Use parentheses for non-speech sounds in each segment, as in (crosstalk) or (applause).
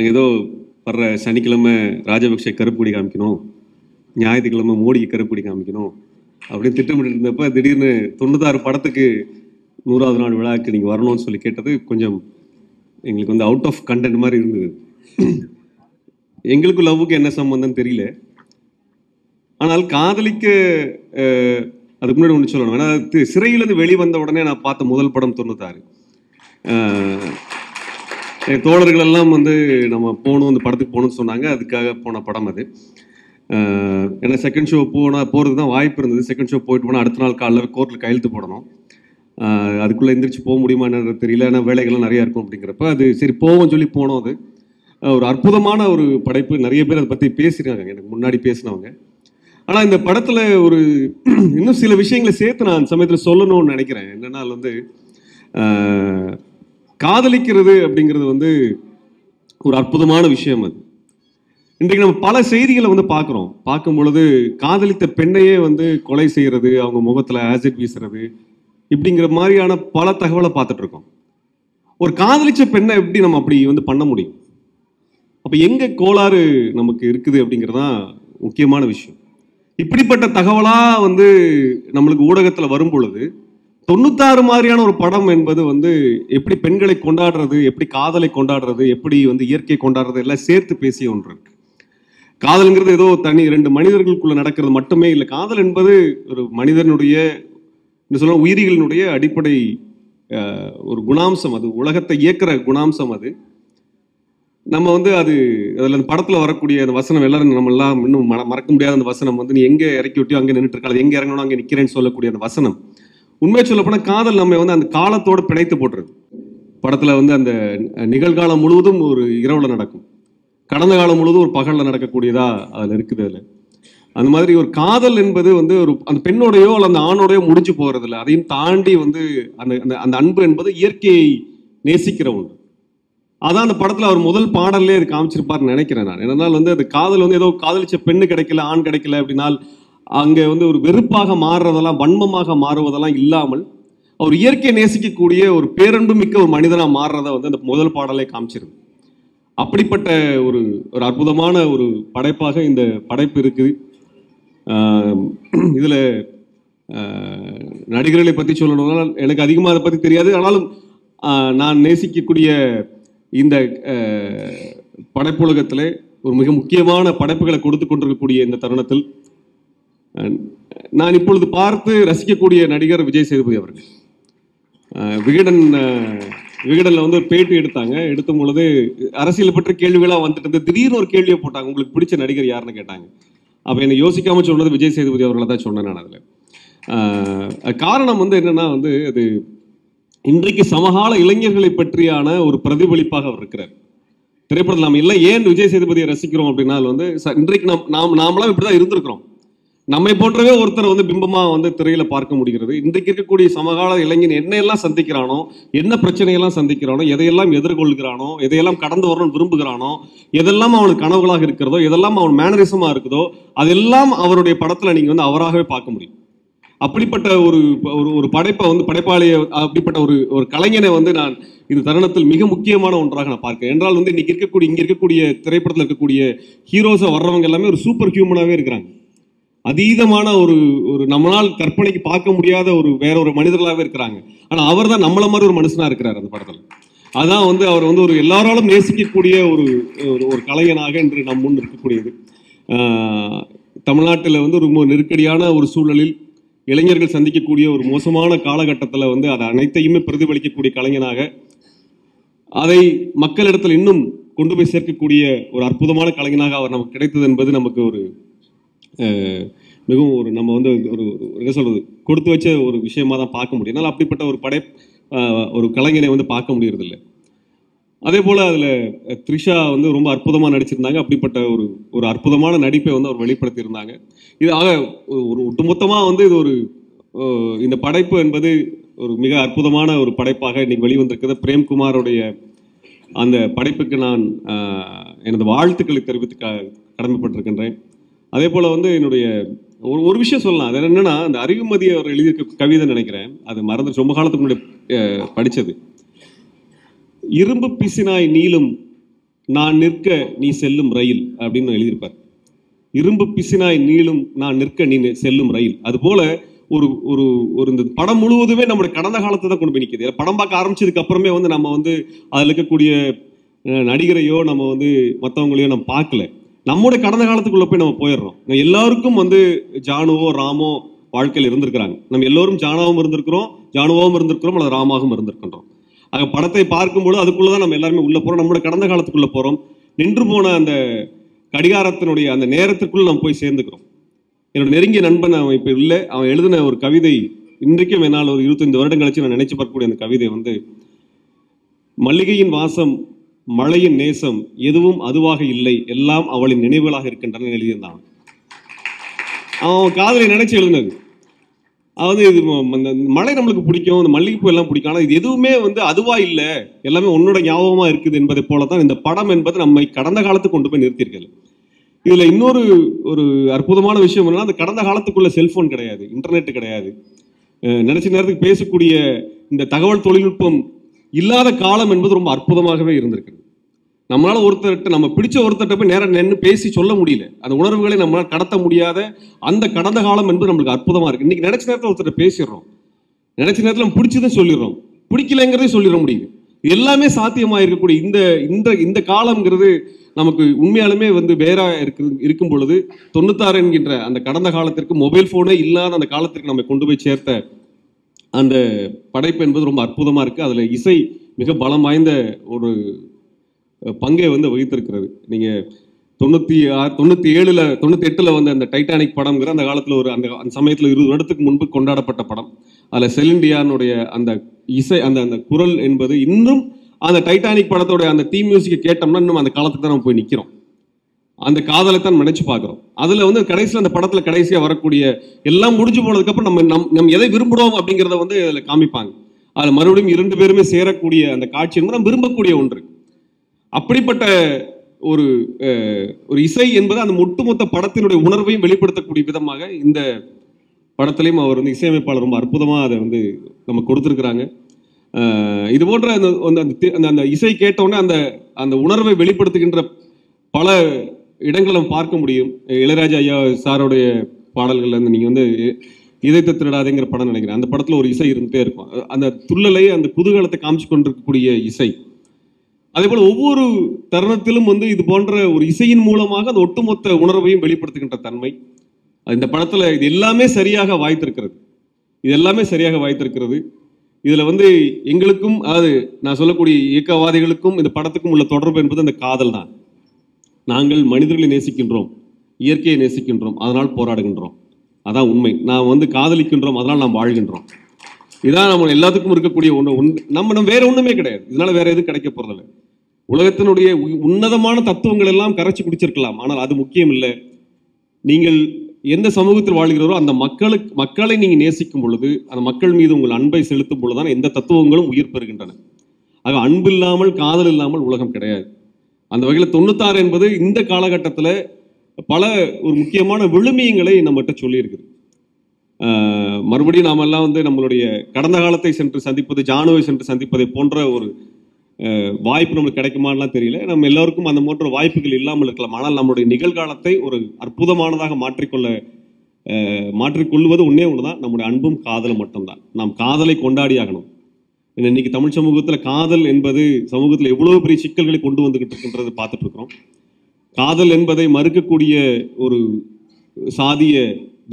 நாங்கள் ஏதோ வர்ற சனிக்கிழமை ராஜபக்ஷ கருப்புடி காமிக்கணும் ஞாயிற்றுக்கிழமை மோடிக்கு கருப்புடி காமிக்கணும் அப்படின்னு திட்டமிட்டு இருந்தப்போ திடீர்னு தொண்ணூத்தாறு படத்துக்கு நூறாவது நாள் விழாக்கு நீங்கள் வரணும்னு சொல்லி கேட்டது கொஞ்சம் எங்களுக்கு வந்து அவுட் ஆஃப் கண்டென்ட் மாதிரி இருந்தது. எங்களுக்கும் லவ்வுக்கு என்ன சம்மந்தம் தெரியல. ஆனால் காதலிக்க அதுக்கு முன்னாடி ஒன்று சொல்லணும். ஏன்னா சிறையிலேருந்து வெளிவந்த உடனே நான் பார்த்த முதல் படம் தொண்ணூத்தாறு. என் தோழர்கள் எல்லாம் வந்து நம்ம போகணும் இந்த படத்துக்கு போகணும்னு சொன்னாங்க. அதுக்காக போன படம் அது. ஏன்னா செகண்ட் ஷோ போனால் போகிறது தான் வாய்ப்பு இருந்தது. செகண்ட் ஷோ போயிட்டு போனால் அடுத்த நாள் காலையில் கோர்ட்டில் கையெழுத்து போடணும். அதுக்குள்ளே எந்திரிச்சு போக முடியுமா தெரியல. ஏன்னா வேலைகள்லாம் நிறையா இருக்கும் அப்படிங்கிறப்ப அது சரி போவோம்னு சொல்லி போனோம் அது. ஒரு அற்புதமான ஒரு படைப்பு. நிறைய பேர் அதை பற்றி பேசியிருக்காங்க. எனக்கு முன்னாடி பேசினவங்க. ஆனால் இந்த படத்தில் ஒரு (clears throat) இன்னும் சில விஷயங்களை சேர்த்து நான் அந்த சமயத்தில் சொல்லணும்னு நினைக்கிறேன். என்னென்னா வந்து காதலிக்கிறது அப்படிங்கிறது வந்து ஒரு அற்புதமான விஷயம் அது. இன்றைக்கு நம்ம பல செய்திகளை வந்து பார்க்குறோம். பார்க்கும் பொழுது காதலித்த பெண்ணையே வந்து கொலை செய்கிறது அவங்க முகத்தில் ஆசிட் வீசுறது இப்படிங்கிற மாதிரியான பல தகவலை பார்த்துட்டு இருக்கோம். ஒரு காதலிச்ச பெண்ணை எப்படி நம்ம அப்படி வந்து பண்ண முடியும்? அப்போ எங்கே கோளாறு நமக்கு இருக்குது அப்படிங்கிறதான் முக்கியமான விஷயம். இப்படிப்பட்ட தகவலாக வந்து நம்மளுக்கு ஊடகத்தில் வரும் பொழுது தொண்ணூத்தாறு மாதிரியான ஒரு படம் என்பது வந்து எப்படி பெண்களை கொண்டாடுறது எப்படி காதலை கொண்டாடுறது எப்படி வந்து இயற்கை கொண்டாடுறது எல்லாம் சேர்த்து பேசிய ஒன்று இருக்கு. காதல்ங்கிறது ஏதோ தனி ரெண்டு மனிதர்களுக்குள்ள நடக்கிறது மட்டுமே இல்லை. காதல் என்பது ஒரு மனிதனுடைய என்ன சொல்ல உயிரிகளினுடைய அடிப்படை ஒரு குணாம்சம் அது. உலகத்தை இயக்கிற குணாம்சம் அது. நம்ம வந்து அது அதில் அந்த படத்தில் வரக்கூடிய அந்த வசனம் எல்லாரும் நம்ம எல்லாம் இன்னும் மறக்க முடியாத அந்த வசனம் வந்து நீ எங்கே இறக்கி விட்டியோ அங்கே நின்றுட்டு இருக்காது. எங்கே இறங்கணும் அங்கே நிற்கிறேன்னு சொல்லக்கூடிய அந்த வசனம். உண்மையை சொல்ல போனால் காதல் நம்ம வந்து அந்த காலத்தோட பிணைத்து போட்டுருது படத்தில் வந்து அந்த நிகழ்காலம் முழுவதும் ஒரு இரவில் நடக்கும். கடந்த காலம் முழுவதும் ஒரு பகலில் நடக்கக்கூடியதா அதில் இருக்குது அதில். அந்த மாதிரி ஒரு காதல் என்பது வந்து ஒரு அந்த பெண்ணோடையோ அல்ல அந்த ஆணோடையோ முடிஞ்சு போகிறது இல்லை அதையும் தாண்டி வந்து அந்த அந்த அந்த அன்பு என்பது இயற்கையை நேசிக்கிற ஒன்று. அதான் அந்த படத்தில் அவர் முதல் பாடல்லே அது காமிச்சிருப்பாருன்னு நினைக்கிறேன் நான். என்னன்னா வந்து அந்த காதல் வந்து ஏதோ காதலிச்ச பெண்ணு கிடைக்கல ஆண் கிடைக்கல அப்படின்னால் அங்கே வந்து ஒரு வெறுப்பாக மாறுறதெல்லாம் வன்மமாக மாறுவதெல்லாம் இல்லாமல் அவர் இயற்கையை நேசிக்கக்கூடிய ஒரு பேரன்பு மிக்க ஒரு மனிதனாக மாறுறத வந்து அந்த முதல் பாடலே காமிச்சிருது. அப்படிப்பட்ட ஒரு ஒரு அற்புதமான ஒரு படைப்பாக இந்த படைப்பு இருக்குது. இதில் நடிகர்களை பற்றி சொல்லணும்னா எனக்கு அதிகமாக அதை பற்றி தெரியாது. ஆனாலும் நான் நேசிக்கக்கூடிய இந்த படைப்புலகத்தில் ஒரு மிக முக்கியமான படைப்புகளை கொடுத்து கொண்டிருக்கக்கூடிய இந்த தருணத்தில் நான் இப்பொழுது பார்த்து ரசிக்கக்கூடிய நடிகர் விஜய் சேதுபதி அவர்கள். விகடன் விகடனில் வந்து ஒரு பேட்டி எடுத்தாங்க. எடுத்த பொழுது அரசியல் பற்றி கேள்விகளாக வந்துட்டு இருந்து திடீர்னு ஒரு கேள்வியை போட்டாங்க. உங்களுக்கு பிடிச்ச நடிகர் யாருன்னு கேட்டாங்க. அப்போ என்னை யோசிக்காம சொன்னது விஜய் சேதுபதி அவர்களை தான் சொன்னேன் நான் அதில். காரணம் வந்து என்னென்னா வந்து அது இன்றைக்கு சமகால இளைஞர்களை பற்றியான ஒரு பிரதிபலிப்பாக அவர் இருக்கிறார். திரைப்படத்தில் நாம் இல்லை ஏன் விஜய் சேதுபதியை ரசிக்கிறோம் அப்படின்னா வந்து ச- இன்றைக்கு நாம் நாம் நாமலாம் இப்படி தான் இருந்திருக்கிறோம். நம்மை போன்றவே ஒருத்தர் வந்து பிம்பமா வந்து திரையில பார்க்க முடிகிறது. இன்றைக்கு இருக்கக்கூடிய சமகால இளைஞன் என்ன எல்லாம் சந்திக்கிறானோ என்ன பிரச்சனையெல்லாம் சந்திக்கிறானோ எதையெல்லாம் எதிர்கொள்கிறானோ எதையெல்லாம் கடந்து வரணும்னு விரும்புகிறானோ எதெல்லாம் அவனுக்கு கனவுகளாக இருக்கிறதோ எதெல்லாம் அவன் மேனரிசமா இருக்குதோ அதெல்லாம் அவருடைய படத்துல நீங்க வந்து அவராகவே பார்க்க முடியும். அப்படிப்பட்ட ஒரு ஒரு ஒரு படைப்பை வந்து படைப்பாளியை அப்படிப்பட்ட ஒரு ஒரு கலைஞனை வந்து நான் இந்த தருணத்தில் மிக முக்கியமான ஒன்றாக நான் பார்க்கிறேன். என்றால் வந்து இன்னைக்கு இருக்கக்கூடிய இங்க இருக்கக்கூடிய திரைப்படத்தில் இருக்கக்கூடிய ஹீரோஸை வர்றவங்க எல்லாமே ஒரு சூப்பர் ஹியூமனாகவே இருக்கிறாங்க. அதீதமான ஒரு ஒரு நம்மளால் கற்பனைக்கு பார்க்க முடியாத ஒரு வேற ஒரு மனிதர்களாகவே இருக்கிறாங்க. ஆனால் அவர் தான் நம்மள மாதிரி ஒரு மனுஷனாக இருக்கிறார் அந்த படத்தில். அதான் வந்து அவர் வந்து ஒரு எல்லாராலும் நேசிக்கக்கூடிய ஒரு ஒரு- ஒரு கலைஞனாக இன்று நம் முன் இருக்கக்கூடியது. தமிழ்நாட்டில் வந்து ரொம்ப நெருக்கடியான ஒரு சூழலில் இளைஞர்கள் சந்திக்கக்கூடிய ஒரு மோசமான காலகட்டத்தில் வந்து அதை அனைத்தையுமே பிரதிபலிக்கக்கூடிய கலைஞனாக அதை மக்களிடத்தில் இன்னும் கொண்டு போய் சேர்க்கக்கூடிய ஒரு அற்புதமான கலைஞனாக அவர் நமக்கு கிடைத்தது என்பது நமக்கு ஒரு மிகவும் ஒரு நம்ம வந்து ஒரு ஒரு என்ன சொல்கிறது கொடுத்து வச்ச ஒரு விஷயமா தான் பார்க்க முடியும். அதனால் அப்படிப்பட்ட ஒரு படை ஒரு கலைஞனை வந்து பார்க்க முடியறதில்ல. அதே போல் அதில் த்ரிஷா வந்து ரொம்ப அற்புதமாக நடிச்சிருந்தாங்க. அப்படிப்பட்ட ஒரு ஒரு அற்புதமான நடிப்பை வந்து அவர் வெளிப்படுத்தியிருந்தாங்க. இது ஆக ஒரு- ஒரு வந்து இது ஒரு இந்த படைப்பு என்பது ஒரு மிக அற்புதமான ஒரு படைப்பாக இன்னைக்கு வெளிவந்திருக்கிறது. பிரேம்குமாருடைய அந்த படைப்புக்கு நான் எனது வாழ்த்துக்களை தெரிவித்து க- கடமைப்பட்டிருக்கின்றேன். அதே போல் வந்து என்னுடைய ஒரு ஒரு விஷயம் சொல்லலாம். அது என்னென்னா அந்த அறிவுமதி அவர் எழுதியிருக்க கவிதை நினைக்கிறேன். அது மறந்து ரொம்ப காலத்துக்கு முன்னாடி படித்தது இரும்பு பிசினாய் நீளும் நான் நிற்க நீ செல்லும் ரயில் அப்படின்னு எழுதியிருப்பார். இரும்பு பிசினாய் நீளும் நான் நிற்க நீ செல்லும் ரயில். அதுபோல ஒரு ஒரு ஒரு இந்த படம் முழுவதுமே நம்முடைய கடந்த காலத்தை தான் கொண்டு போய் நிற்கிது படம் பார்க்க ஆரம்பிச்சதுக்கு அப்புறமே வந்து நம்ம வந்து அதில் இருக்கக்கூடிய நடிகரையோ நம்ம வந்து மற்றவங்களையோ நம்ம பார்க்கல. நம்முடைய கடந்த காலத்துக்குள்ள போய் நம்ம போயிடுறோம். எல்லாருக்கும் வந்து ஜானுவோ ராமோ வாழ்க்கையில் இருந்திருக்கிறாங்க. நம்ம எல்லோரும் ஜானாவும் இருந்திருக்கிறோம் ஜானுவாவும் இருந்திருக்கிறோம் அல்லது ராமாவும் இருந்திருக்கின்றோம். ஆக படத்தை பார்க்கும்போது அதுக்குள்ள தான் நம்ம எல்லாருமே உள்ள போறோம். நம்மளோட கடந்த காலத்துக்குள்ள போறோம். நின்று போன அந்த கடிகாரத்தினுடைய அந்த நேரத்திற்குள்ள நம்ம போய் சேர்ந்துக்கிறோம். என்னோட நெருங்கிய நண்பன் அவன் இப்போ இல்லை. அவன் எழுதின ஒரு கவிதை இன்றைக்கும் என்னால் ஒரு இருபத்தைந்து வருடம் கழிச்சு நான் நினைச்சு பார்க்கக்கூடிய அந்த கவிதை வந்து மல்லிகையின் வாசம் மழையின் நேசம் எதுவும் அதுவாக இல்லை. எல்லாம் அவளின் நினைவுகளாக இருக்கின்றன எழுதியிருந்தான். அவன் காதலை நினைச்சு எழுதினது. அதாவது இது அந்த மழை நம்மளுக்கு பிடிக்கும் இந்த மல்லிகைப்பூ எல்லாம் பிடிக்கும். ஆனால் இது எதுவுமே வந்து அதுவா இல்லை. எல்லாமே உன்னோட ஞாபகமாக இருக்குது என்பதை போல தான் இந்த படம் என்பது நம்மை கடந்த காலத்துக்கு கொண்டு போய் நிறுத்தியிருக்கல இதில் இன்னொரு ஒரு அற்புதமான விஷயம் என்னன்னா அந்த கடந்த காலத்துக்குள்ள செல்ஃபோன் கிடையாது இன்டர்நெட் கிடையாது. நினச்ச நினைச்ச நேரத்துக்கு பேசக்கூடிய இந்த தகவல் தொழில்நுட்பம் இல்லாத காலம் என்பது ரொம்ப அற்புதமாகவே இருந்திருக்கு நம்மளால் ஒருத்தர்கிட்ட நம்ம பிடிச்ச ஒருத்தர்கிட்ட போய் நேரம் நின்று பேசி சொல்ல முடியல. அந்த உணர்வுகளை நம்மளால் கடத்த முடியாத அந்த கடந்த காலம் என்பது நம்மளுக்கு அற்புதமாக இருக்குது இன்றைக்கி நினச்ச நேரத்தில் ஒருத்தர் பேசிடுறோம். நினச்ச நேரத்தில் நம்ம பிடிச்சதும் சொல்லிடுறோம். பிடிக்கலைங்கிறதையும் சொல்லிட முடியுது. இது எல்லாமே சாத்தியமாக இருக்கக்கூடிய இந்த இந்த இந்த காலம்ங்கிறது நமக்கு உண்மையாலுமே வந்து வேற இருக்கு இருக்கும் பொழுது தொண்ணூத்தாறு என்கின்ற அந்த கடந்த காலத்திற்கு மொபைல் ஃபோனே இல்லாத அந்த காலத்திற்கு நம்ம கொண்டு போய் சேர்த்த அந்த படைப்பு என்பது ரொம்ப அற்புதமாக இருக்குது அதில் இசை மிக பலம் வாய்ந்த ஒரு பங்கை வந்து வகித்திருக்கிறது. நீங்கள் தொண்ணூற்றி ஆறு தொண்ணூற்றி ஏழில் தொண்ணூற்றி எட்டில் வந்து அந்த டைட்டானிக் படம்ங்கிற அந்த காலத்தில் ஒரு அந்த அந்த சமயத்தில் இருபது வருடத்துக்கு முன்பு கொண்டாடப்பட்ட படம். அதில் செலிண்டியானுடைய அந்த இசை அந்த அந்த குரல் என்பது இன்னும் அந்த டைட்டானிக் படத்தோட அந்த தீ மியூசிக்கை கேட்டோம்னா இன்னும் அந்த காலத்துக்கு தான் நம்ம போய் நிற்கிறோம் அந்த காதலை தான் நினைச்சு பார்க்குறோம். அதில் வந்து கடைசியில் அந்த படத்தில் கடைசியாக வரக்கூடிய எல்லாம் முடிஞ்சு போனதுக்கப்புறம் நம்ம நம் நம்ம எதை விரும்புகிறோம் அப்படிங்கிறத வந்து அதில் காமிப்பாங்க. அதில் மறுபடியும் இரண்டு பேருமே சேரக்கூடிய அந்த காட்சி என்பது நம்ம விரும்பக்கூடிய ஒன்று. அப்படிப்பட்ட ஒரு ஒரு இசை என்பது அந்த ஒட்டுமொத்த படத்தினுடைய உணர்வையும் வெளிப்படுத்தக்கூடிய விதமாக இந்த படத்திலையும் அவர் வந்து இசையமைப்பாளர் ரொம்ப அற்புதமாக அதை வந்து நம்ம கொடுத்துருக்குறாங்க. இது போன்ற அந்த அந்த- அந்த அந்த இசை கேட்டவுடனே அந்த அந்த உணர்வை வெளிப்படுத்துகின்ற பல இடங்களை நம்ம பார்க்க முடியும். இளையராஜா ஐயா சாரோடைய பாடல்கள் வந்து நீங்கள் வந்து இதயத்தை திருடாதேங்கிற படம் நினைக்கிறேன். அந்த படத்தில் ஒரு இசை இருந்துகிட்டே இருக்கும். அந்த துள்ளலை அந்த குதூகலத்தை காமிச்சு கொண்டிருக்கக்கூடிய இசை. அதே போல ஒவ்வொரு தருணத்திலும் வந்து இது போன்ற ஒரு இசையின் மூலமாக அந்த ஒட்டுமொத்த உணர்வையும் வெளிப்படுத்துகின்ற தன்மை. இந்த படத்துல இது எல்லாமே சரியாக வாய்த்திருக்கிறது. இது எல்லாமே சரியாக வாய்த்திருக்கிறது. இதுல வந்து எங்களுக்கும் அதாவது நான் சொல்லக்கூடிய இயக்கவாதிகளுக்கும் இந்த படத்துக்கும் உள்ள தொடர்பு என்பது அந்த காதல் தான். நாங்கள் மனிதர்களை நேசிக்கின்றோம் இயற்கையை நேசிக்கின்றோம் அதனால் போராடுகின்றோம். அதான் உண்மை. நாம் வந்து காதலிக்கின்றோம் அதனால் நாம் வாழ்கின்றோம். இதான் நம்ம எல்லாத்துக்கும் இருக்கக்கூடிய ஒன்று உண் நம்ம நம்ம வேற ஒன்றுமே கிடையாது. இதனால வேற எதுவும் கிடைக்க போறதில்லை. உலகத்தினுடைய உ- உன்னதமான தத்துவங்கள் எல்லாம் கரைச்சி குடிச்சிருக்கலாம். ஆனால் அது முக்கியம் இல்லை நீங்கள் எந்த சமூகத்தில் வாழ்கிறோரோ அந்த மக்களுக்கு மக்களை நீங்கள் நேசிக்கும் பொழுது அந்த மக்கள் மீது உங்கள் அன்பை செலுத்தும் பொழுதுதான் எந்த தத்துவங்களும் உயிர் பெறுகின்றன. ஆக அன்பு இல்லாமல் காதல் இல்லாமல் உலகம் கிடையாது. அந்த வகையில் தொண்ணூத்தாறு என்பது இந்த காலகட்டத்தில் பல ஒரு முக்கியமான விழுமியங்களை நம்மகிட்ட சொல்லியிருக்குது. மறுபடியும் நாமெல்லாம் வந்து நம்மளுடைய கடந்த காலத்தை சென்று சந்திப்பது ஜானுவை சென்று சந்திப்பதை போன்ற ஒரு வாய்ப்பு நம்மளுக்கு கிடைக்குமான்லாம் தெரியல. நம்ம எல்லாருக்கும் அந்த போன்ற வாய்ப்புகள் இல்லாமல் இருக்கலாம். ஆனால் நம்மளுடைய நிகழ்காலத்தை ஒரு அற்புதமானதாக மாற்றிக்கொள்ள மாற்றிக்கொள்வது ஒன்றே ஒன்று தான் நம்முடைய அன்பும் காதலும் மட்டும்தான். நாம் காதலை கொண்டாடியாகணும் இன்னைக்கு தமிழ் சமூகத்தில் காதல் என்பது சமூகத்தில் எவ்வளோ பெரிய சிக்கல்களை கொண்டு வந்துகிட்டு இருக்கின்றது பார்த்துட்டு இருக்கிறோம். காதல் என்பதை மறுக்கக்கூடிய ஒரு சாதிய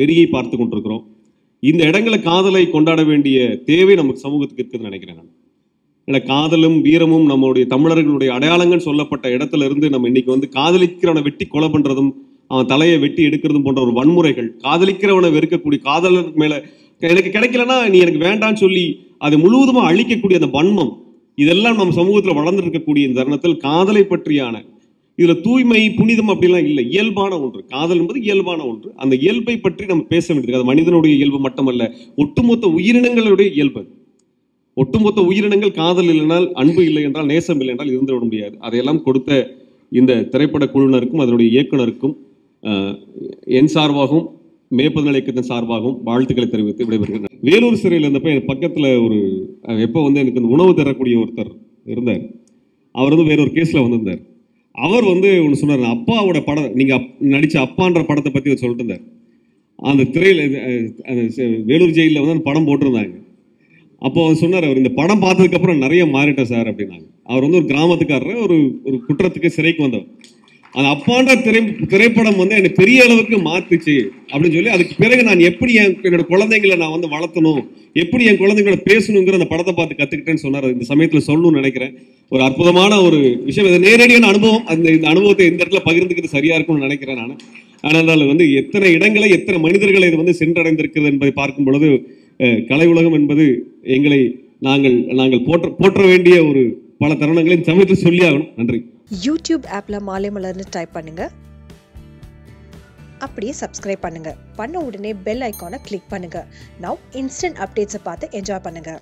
வெறியை பார்த்து கொண்டிருக்கிறோம். இந்த இடங்களை காதலை கொண்டாட வேண்டிய தேவை நமக்கு சமூகத்துக்கு இருக்குதுன்னு நினைக்கிறேன் நான். ஏன்னா காதலும் வீரமும் நம்மளுடைய தமிழர்களுடைய அடையாளங்கள் சொல்லப்பட்ட இடத்துல இருந்து நம்ம இன்னைக்கு வந்து காதலிக்கிறவனை வெட்டி கொலை பண்றதும் அவன் தலையை வெட்டி எடுக்கிறதும் போன்ற ஒரு வன்முறைகள். காதலிக்கிறவனை வெறுக்கக்கூடிய காதலர் மேல எனக்கு கிடைக்கலன்னா நீ எனக்கு வேண்டாம்னு சொல்லி அதை முழுவதுமா அழிக்கக்கூடிய அந்த வன்மம் இதெல்லாம் நம்ம சமூகத்தில் வளர்ந்துருக்கக்கூடிய இந்த தருணத்தில் காதலை பற்றியான இதுல தூய்மை புனிதம் அப்படிலாம் இல்லை. இயல்பான ஒன்று. காதல் என்பது இயல்பான ஒன்று. அந்த இயல்பை பற்றி நம்ம பேச வேண்டியது அது மனிதனுடைய இயல்பு மட்டுமல்ல ஒட்டுமொத்த உயிரினங்களுடைய இயல்பு ஒட்டுமொத்த உயிரினங்கள் காதல் இல்லைனால் அன்பு இல்லை என்றால் நேசம் இல்லை என்றால் இருந்து விட முடியாது. அதையெல்லாம் கொடுத்த இந்த திரைப்பட குழுவினருக்கும் அதனுடைய இயக்குனருக்கும் என் சார்பாகவும் மேற்பதல் இயக்கத்தின் சார்பாகவும் வாழ்த்துக்களை தெரிவித்து விடைபெறுகிறேன். வேலூர் சிறையில் இருந்தப்ப என் பக்கத்தில் ஒரு எப்போ வந்து எனக்கு இந்த உணவு தரக்கூடிய ஒருத்தர் இருந்தார். அவர் வந்து வேற ஒரு கேஸில் வந்திருந்தார். அவர் வந்து ஒன்று சொன்னார் அப்பாவோட படம் நீங்கள் அப் நடித்த அப்பான்ற படத்தை பற்றி சொல்லிட்டு இருந்தார். அந்த திரையில் அந்த வேலூர் ஜெயிலில் வந்து அந்த படம் போட்டிருந்தாங்க. அப்போ அவர் சொன்னார் அவர் இந்த படம் பார்த்ததுக்கப்புறம் நிறைய மாறிட்டேன் சார் அப்படின்னாங்க. அவர் வந்து ஒரு கிராமத்துக்காரர் ஒரு ஒரு குற்றத்துக்கு சிறைக்கு வந்தவர். அந்த அப்பான்ற திரை திரைப்படம் வந்து என்னை பெரிய அளவுக்கு மாத்துச்சு அப்படின்னு சொல்லி அதுக்கு பிறகு நான் எப்படி என் என்னோட குழந்தைங்களை நான் வந்து வளர்த்தணும் எப்படி என் குழந்தைங்களோட பேசணுங்கிற அந்த படத்தை பார்த்து கற்றுக்கிட்டேன்னு சொன்னார். இந்த சமயத்தில் சொல்லணும்னு நினைக்கிறேன். ஒரு அற்புதமான ஒரு விஷயம். இது நேரடியான அனுபவம். அந்த இந்த அனுபவத்தை இந்த இடத்துல பகிர்ந்துக்கிறது சரியாக இருக்கும்னு நினைக்கிறேன் நான். ஆனால் வந்து எத்தனை இடங்களை எத்தனை மனிதர்களை இது வந்து சென்றடைந்திருக்கிறது என்பதை பார்க்கும் பொழுது கலை உலகம் என்பது எங்களை நாங்கள் நாங்கள் போற்ற போற்ற வேண்டிய ஒரு பல தருணங்களையும் தமிழத்தில் சொல்லி ஆகணும். நன்றி. யூடியூப் ஆப்பில் மாலை மலர்னு டைப் பண்ணுங்க. அப்படியே சப்ஸ்கிரைப் பண்ணுங்க. பண்ண உடனே பெல் ஐக்கானை கிளிக் பண்ணுங்க. நவ் இன்ஸ்டன்ட் அப்டேட்ஸை பார்த்து என்ஜாய் பண்ணுங்க.